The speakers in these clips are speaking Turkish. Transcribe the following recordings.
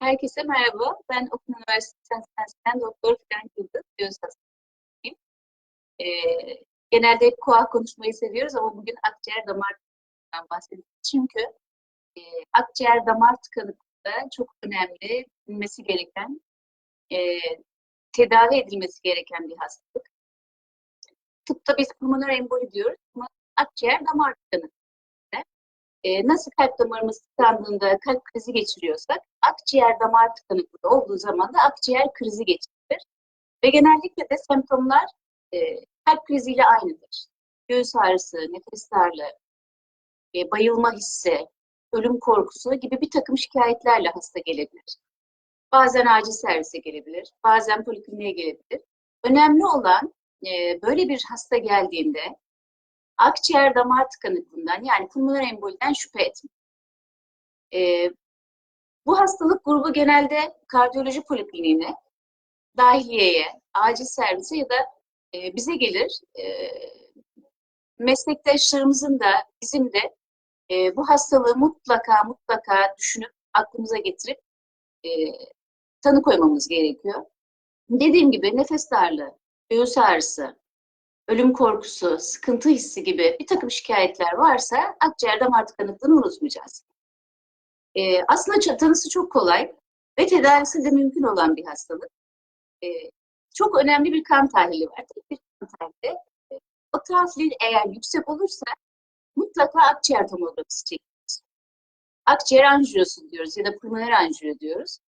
Herkese merhaba. Ben Okan Üniversitesi Hastanesi'nden Doktor Fidan Yıldız, göğüs hastasıyım. Ee, genelde koa konuşmayı seviyoruz ama bugün akciğer damar tıkanıklığından bahsedeceğiz. Çünkü e, akciğer damar tıkanıklığı çok önemli, bilmesi gereken, e, tedavi edilmesi gereken bir hastalık. Tıpta biz pulmoner emboli diyoruz ama akciğer damar tıkanıklığı e, nasıl kalp damarımız tıkandığında kalp krizi geçiriyorsak akciğer damar tıkanıklığı olduğu zaman da akciğer krizi geçirilir. Ve genellikle de semptomlar e, kalp kriziyle aynıdır. Göğüs ağrısı, nefes darlığı, e, bayılma hissi, ölüm korkusu gibi bir takım şikayetlerle hasta gelebilir. Bazen acil servise gelebilir, bazen polikliniğe gelebilir. Önemli olan e, böyle bir hasta geldiğinde akciğer damar tıkanıklığından yani pulmoner emboliden şüphe etmek. E, bu hastalık grubu genelde kardiyoloji polikliniğine, dahiliyeye, acil servise ya da e, bize gelir. E, meslektaşlarımızın da bizim de e, bu hastalığı mutlaka mutlaka düşünüp aklımıza getirip e, tanı koymamız gerekiyor. Dediğim gibi nefes darlığı, göğüs ağrısı, ölüm korkusu, sıkıntı hissi gibi bir takım şikayetler varsa akciğer damar tıkanıklığını unutmayacağız. Ee, aslında tanısı çok kolay ve tedavisi de mümkün olan bir hastalık. Ee, çok önemli bir kan tahlili var. Tek bir kan tahlili. Ee, o tahlil eğer yüksek olursa mutlaka akciğer tomografisi çekeceğiz. Akciğer anjiyosu diyoruz ya da pulmoner anjiyo diyoruz.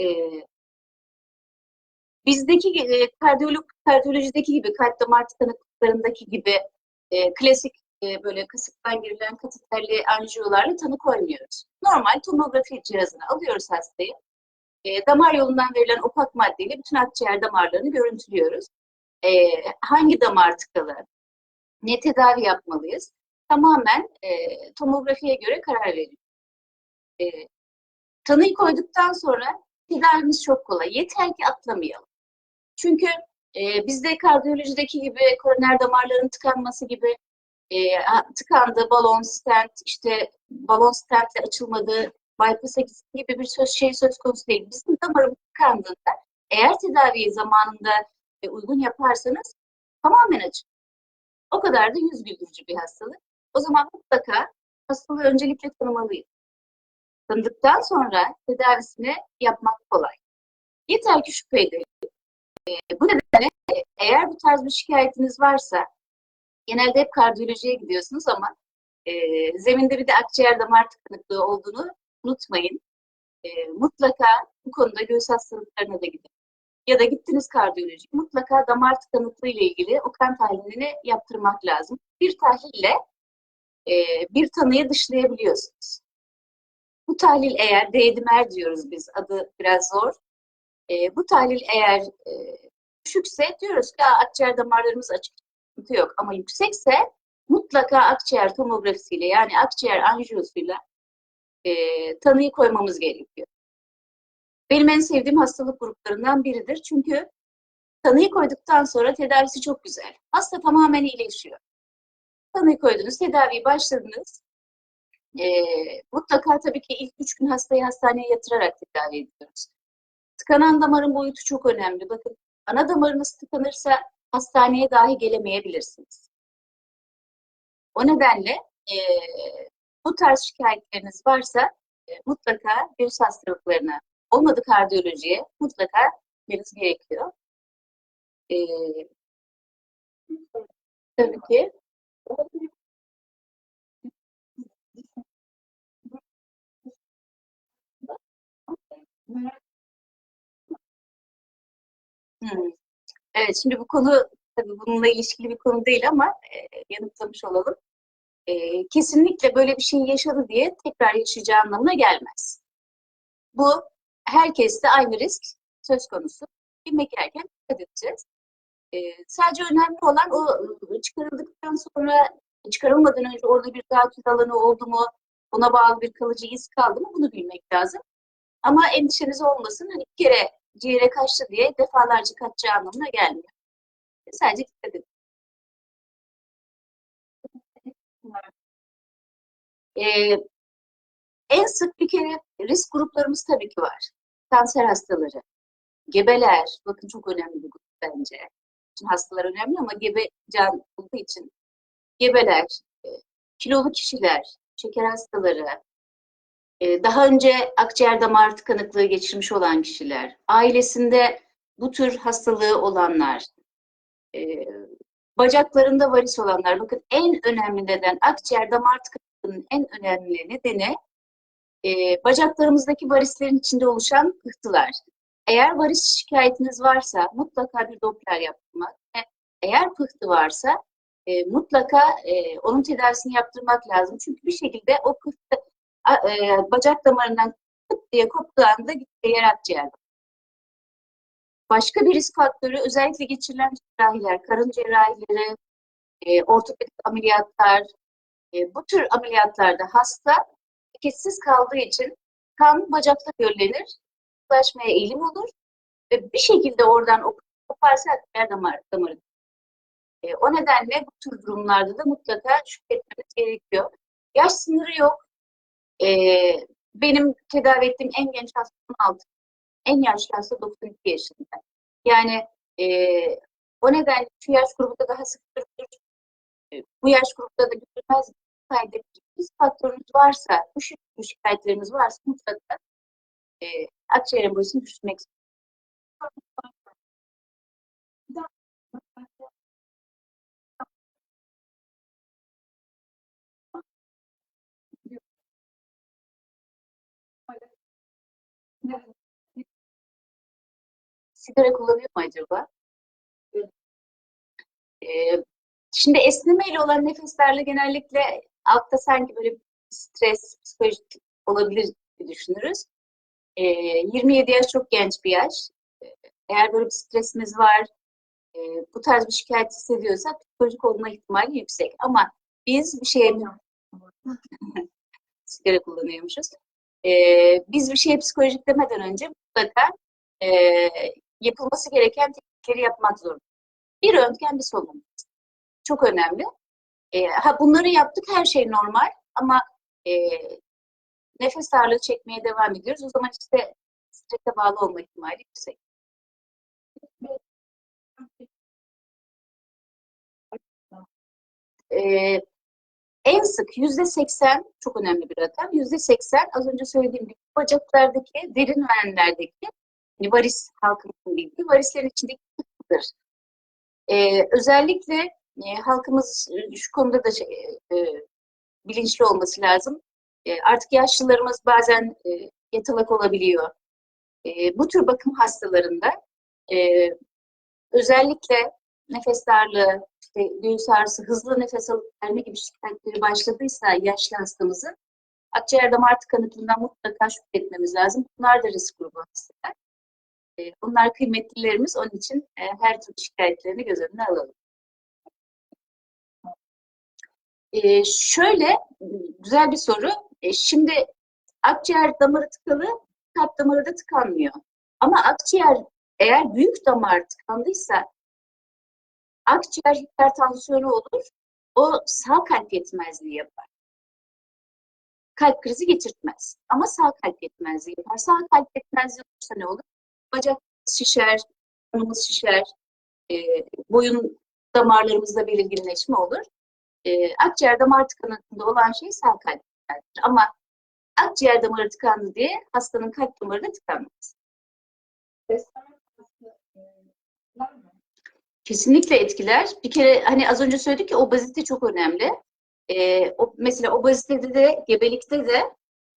Ee, Bizdeki e, kardiyolog, kardiyolojideki gibi, kalp damar tıkanıklıklarındaki gibi e, klasik e, böyle kasıktan girilen kateterli anjiyolarla tanı koymuyoruz. Normal tomografi cihazını alıyoruz hastayı. E, damar yolundan verilen opak maddeyle bütün akciğer damarlarını görüntülüyoruz. E, hangi damar tıkalı, ne tedavi yapmalıyız? Tamamen e, tomografiye göre karar veriyoruz. E, tanıyı koyduktan sonra tedavimiz çok kolay. Yeter ki atlamayalım. Çünkü e, bizde kardiyolojideki gibi koroner damarların tıkanması gibi e, tıkandı, balon stent, işte balon stentle açılmadı, bypass'a gibi bir söz, şey söz konusu değil. Bizim damarımız tıkandığında eğer tedaviyi zamanında e, uygun yaparsanız tamamen açık. O kadar da yüz güldürücü bir hastalık. O zaman mutlaka hastalığı öncelikle tanımalıyız. Tanıdıktan sonra tedavisini yapmak kolay. Yeter ki şüphe edelim. E, bu nedenle eğer bu tarz bir şikayetiniz varsa genelde hep kardiyolojiye gidiyorsunuz ama e, zeminde bir de akciğer damar tıkanıklığı olduğunu unutmayın. E, mutlaka bu konuda göğüs hastalıklarına da gidin. Ya da gittiniz kardiyoloji, mutlaka damar tıkanıklığı ile ilgili o kan tahlilini yaptırmak lazım. Bir tahlille e, bir tanıyı dışlayabiliyorsunuz. Bu tahlil eğer D-dimer diyoruz biz, adı biraz zor. E, bu tahlil eğer e, düşükse diyoruz ki akciğer damarlarımız açık, sıkıntı yok. Ama yüksekse mutlaka akciğer tomografisiyle yani akciğer anjiyosuyla e, tanıyı koymamız gerekiyor. Benim en sevdiğim hastalık gruplarından biridir. Çünkü tanıyı koyduktan sonra tedavisi çok güzel. Hasta tamamen iyileşiyor. Tanıyı koydunuz, tedaviyi başladınız. E, mutlaka tabii ki ilk üç gün hastayı hastaneye yatırarak tedavi ediyoruz. Tıkanan damarın boyutu çok önemli. Bakın ana damarınız tıkanırsa hastaneye dahi gelemeyebilirsiniz. O nedenle e, bu tarz şikayetleriniz varsa e, mutlaka göğüs hastalıklarına, olmadı kardiyolojiye mutlaka gitmeniz gerekiyor. E, tabii ki. Evet, şimdi bu konu tabii bununla ilişkili bir konu değil ama e, yanıtlamış olalım. E, kesinlikle böyle bir şey yaşadı diye tekrar yaşayacağı anlamına gelmez. Bu herkeste aynı risk söz konusu. Yemek yerken dikkat edeceğiz. E, sadece önemli olan o çıkarıldıktan sonra çıkarılmadan önce orada bir tatil alanı oldu mu, ona bağlı bir kalıcı iz kaldı mı bunu bilmek lazım. Ama endişeniz olmasın. Hani bir kere ciğere kaçtı diye defalarca kaçacağı anlamına gelmiyor. Sadece dikkat. Ee, en sık bir kere risk gruplarımız tabii ki var. Kanser hastaları, gebeler, bakın çok önemli bir grup bence. Şimdi hastalar önemli ama gebe can olduğu için gebeler, e, kilolu kişiler, şeker hastaları, daha önce akciğer damar tıkanıklığı geçirmiş olan kişiler, ailesinde bu tür hastalığı olanlar, e, bacaklarında varis olanlar, bakın en önemli neden akciğer damar tıkanıklığının en önemli nedeni e, bacaklarımızdaki varislerin içinde oluşan pıhtılar. Eğer varis şikayetiniz varsa mutlaka bir Doppler yaptırmak. ve Eğer pıhtı varsa e, mutlaka onun tedavisini yaptırmak lazım. Çünkü bir şekilde o pıhtı e, bacak damarından pıt diye koptuğu anda yer akciğer. Başka bir risk faktörü özellikle geçirilen cerrahiler, karın cerrahileri, e, ortopedik ameliyatlar, e, bu tür ameliyatlarda hasta hareketsiz kaldığı için kan bacakta göllenir, ulaşmaya eğilim olur ve bir şekilde oradan o koparsa akciğer damar, damarı. E, o nedenle bu tür durumlarda da mutlaka şükretmemiz gerekiyor. Yaş sınırı yok. E, benim tedavi ettiğim en genç hasta 16, en yaşlı hasta 92 yaşında. Yani e, o nedenle şu yaş grubunda daha sık. E, Bu yaş grubunda da görülmez kaydedici risk faktörünüz varsa, bu şikayetleriniz varsa mutlaka e, akciğer embolisini düşünmek Sigara kullanıyor mu acaba? Ee, şimdi esnemeyle olan nefeslerle genellikle altta sanki böyle stres, psikolojik olabilir gibi düşünürüz. Ee, 27 yaş çok genç bir yaş. Eğer böyle bir stresimiz var, e, bu tarz bir şikayet hissediyorsak psikolojik olma ihtimali yüksek. Ama biz bir şeye sigara kullanıyormuşuz. Ee, biz bir şeye psikolojik demeden önce mutlaka e, yapılması gereken teknikleri yapmak zorundayız. Bir röntgen, bir solunum. Çok önemli. E, ha bunları yaptık, her şey normal ama e, nefes darlığı çekmeye devam ediyoruz. O zaman işte strese bağlı olma ihtimali yüksek. E, en sık yüzde seksen çok önemli bir rakam. Yüzde seksen az önce söylediğim gibi bacaklardaki, derin venlerdeki hani varis halkımızın bildiği varislerin içindeki kısımdır. Ee, özellikle e, halkımız şu konuda da şey, e, bilinçli olması lazım. E, artık yaşlılarımız bazen e, yatalak olabiliyor. E, bu tür bakım hastalarında e, özellikle nefes darlığı, işte göğüs ağrısı, hızlı nefes alıp verme gibi şikayetleri başladıysa yaşlı hastamızın akciğer damar tıkanıklığından mutlaka şüphetmemiz lazım. Bunlar da risk grubu hastalar. E, bunlar kıymetlilerimiz. Onun için e, her türlü şikayetlerini göz önüne alalım. E, şöyle güzel bir soru. E, şimdi akciğer damarı tıkalı, kalp damarı da tıkanmıyor. Ama akciğer eğer büyük damar tıkandıysa akciğer hipertansiyonu olur. O sağ kalp yetmezliği yapar. Kalp krizi geçirtmez. Ama sağ kalp yetmezliği yapar. Sağ kalp yetmezliği olursa ne olur? Bacak şişer, kanımız şişer, e, boyun damarlarımızda belirginleşme olur. E, akciğer damar tıkanıklığında olan şey sağ kalp yetmezliğidir. Ama akciğer damarı tıkandı diye hastanın kalp damarı da tıkanmaz. Kesinlikle etkiler. Bir kere hani az önce söyledik ki obezite çok önemli. Ee, o, mesela obezitede de gebelikte de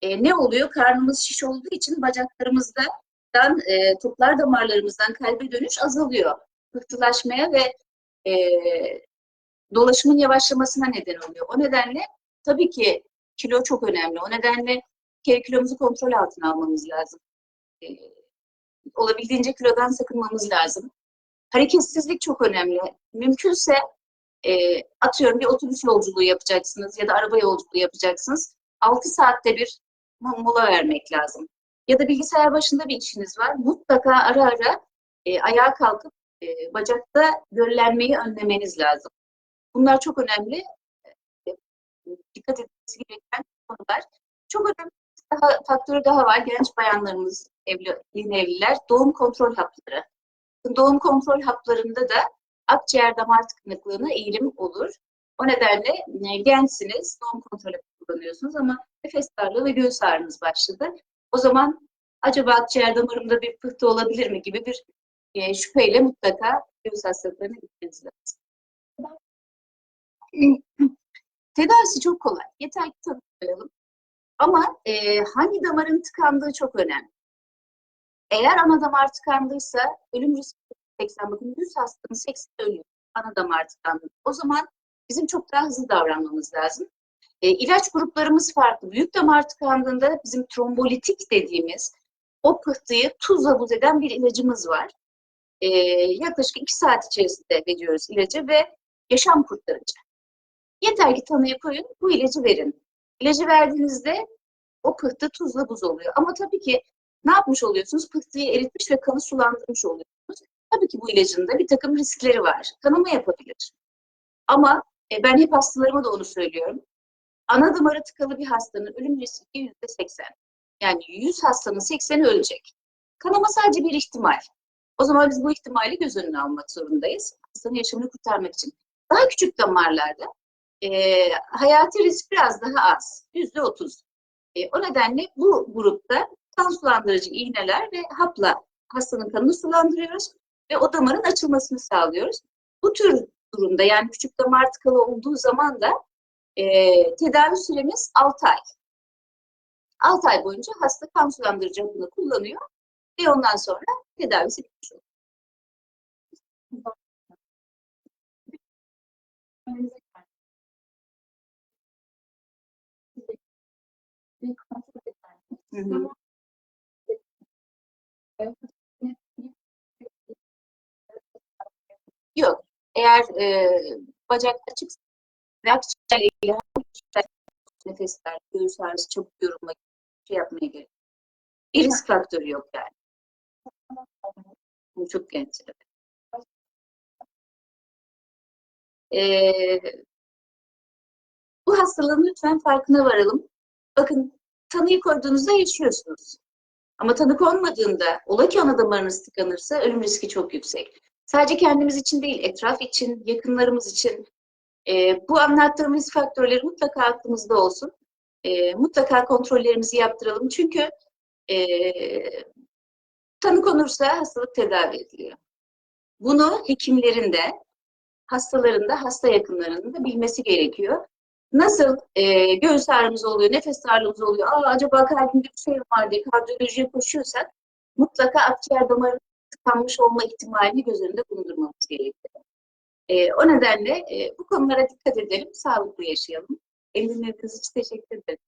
e, ne oluyor? Karnımız şiş olduğu için bacaklarımızdan e, toplar damarlarımızdan kalbe dönüş azalıyor. Pıhtılaşmaya ve e, dolaşımın yavaşlamasına neden oluyor. O nedenle tabii ki kilo çok önemli. O nedenle kere kilomuzu kontrol altına almamız lazım. E, olabildiğince kilodan sakınmamız lazım. Hareketsizlik çok önemli. Mümkünse e, atıyorum bir otobüs yolculuğu yapacaksınız ya da araba yolculuğu yapacaksınız. 6 saatte bir mola vermek lazım. Ya da bilgisayar başında bir işiniz var. Mutlaka ara ara e, ayağa kalkıp e, bacakta göllenmeyi önlemeniz lazım. Bunlar çok önemli. E, dikkat edilmesi gereken konular. Çok önemli daha, faktörü daha var. Genç bayanlarımız, evli, yeni evliler doğum kontrol hapları. Doğum kontrol haplarında da akciğer damar tıkanıklığına eğilim olur. O nedenle e, gençsiniz, doğum kontrol hapı kullanıyorsunuz ama nefes darlığı ve göğüs ağrınız başladı. O zaman acaba akciğer damarımda bir pıhtı olabilir mi gibi bir e, şüpheyle mutlaka göğüs hastalıklarına gitmeniz lazım. Tedavisi çok kolay. Yeter ki tanı koyalım. Ama e, hangi damarın tıkandığı çok önemli. Eğer ana damar tıkandıysa ölüm riski 80, bakın 100 hastanın 80 ölüyor ana damar tıkandı. O zaman bizim çok daha hızlı davranmamız lazım. E, ilaç gruplarımız farklı. Büyük damar tıkandığında bizim trombolitik dediğimiz o pıhtıyı tuzla buz eden bir ilacımız var. E, yaklaşık 2 saat içerisinde veriyoruz ilacı ve yaşam kurtarıcı. Yeter ki tanıyı koyun, bu ilacı verin. İlacı verdiğinizde o pıhtı tuzla buz oluyor. Ama tabii ki ne yapmış oluyorsunuz? Pıhtıyı eritmiş ve kanı sulandırmış oluyorsunuz. Tabii ki bu ilacın da bir takım riskleri var. Kanama yapabilir. Ama e, ben hep hastalarıma da onu söylüyorum. Ana damarı tıkalı bir hastanın ölüm riski yüzde seksen. Yani 100 hastanın 80'i ölecek. Kanama sadece bir ihtimal. O zaman biz bu ihtimali göz önüne almak zorundayız. Hastanın yaşamını kurtarmak için. Daha küçük damarlarda e, hayati risk biraz daha az. Yüzde otuz. E, o nedenle bu grupta kan sulandırıcı iğneler ve hapla hastanın kanını sulandırıyoruz ve o damarın açılmasını sağlıyoruz. Bu tür durumda yani küçük damar tıkalı olduğu zaman da e, tedavi süremiz 6 ay. 6 ay boyunca hasta kan sulandırıcı hapını kullanıyor ve ondan sonra tedavisi bitmiş oluyor. Hı hı. Yok. Eğer e, bacak açıksa ve akciğerle ilgili nefesler, göğüs ağrısı, çabuk yorulma şey yapmaya gerek. Bir risk faktörü yok yani. Bu çok genç. Ee, bu hastalığın lütfen farkına varalım. Bakın tanıyı koyduğunuzda yaşıyorsunuz. Ama tanı konmadığında, ola ki ana damarınız tıkanırsa ölüm riski çok yüksek. Sadece kendimiz için değil, etraf için, yakınlarımız için e, bu anlattığımız faktörleri mutlaka aklımızda olsun. E, mutlaka kontrollerimizi yaptıralım. Çünkü e, tanı konursa hastalık tedavi ediliyor. Bunu hekimlerin de, hastaların da, hasta yakınlarının da bilmesi gerekiyor. Nasıl e, göğüs ağrımız oluyor, nefes darlığımız oluyor, Aa, acaba kalbimde bir şey var diye kardiyolojiye koşuyorsak mutlaka akciğer damarı tıkanmış olma ihtimalini göz önünde bulundurmamız gerekiyor. E, o nedenle e, bu konulara dikkat edelim, sağlıklı yaşayalım. Eliniz için teşekkür ederim.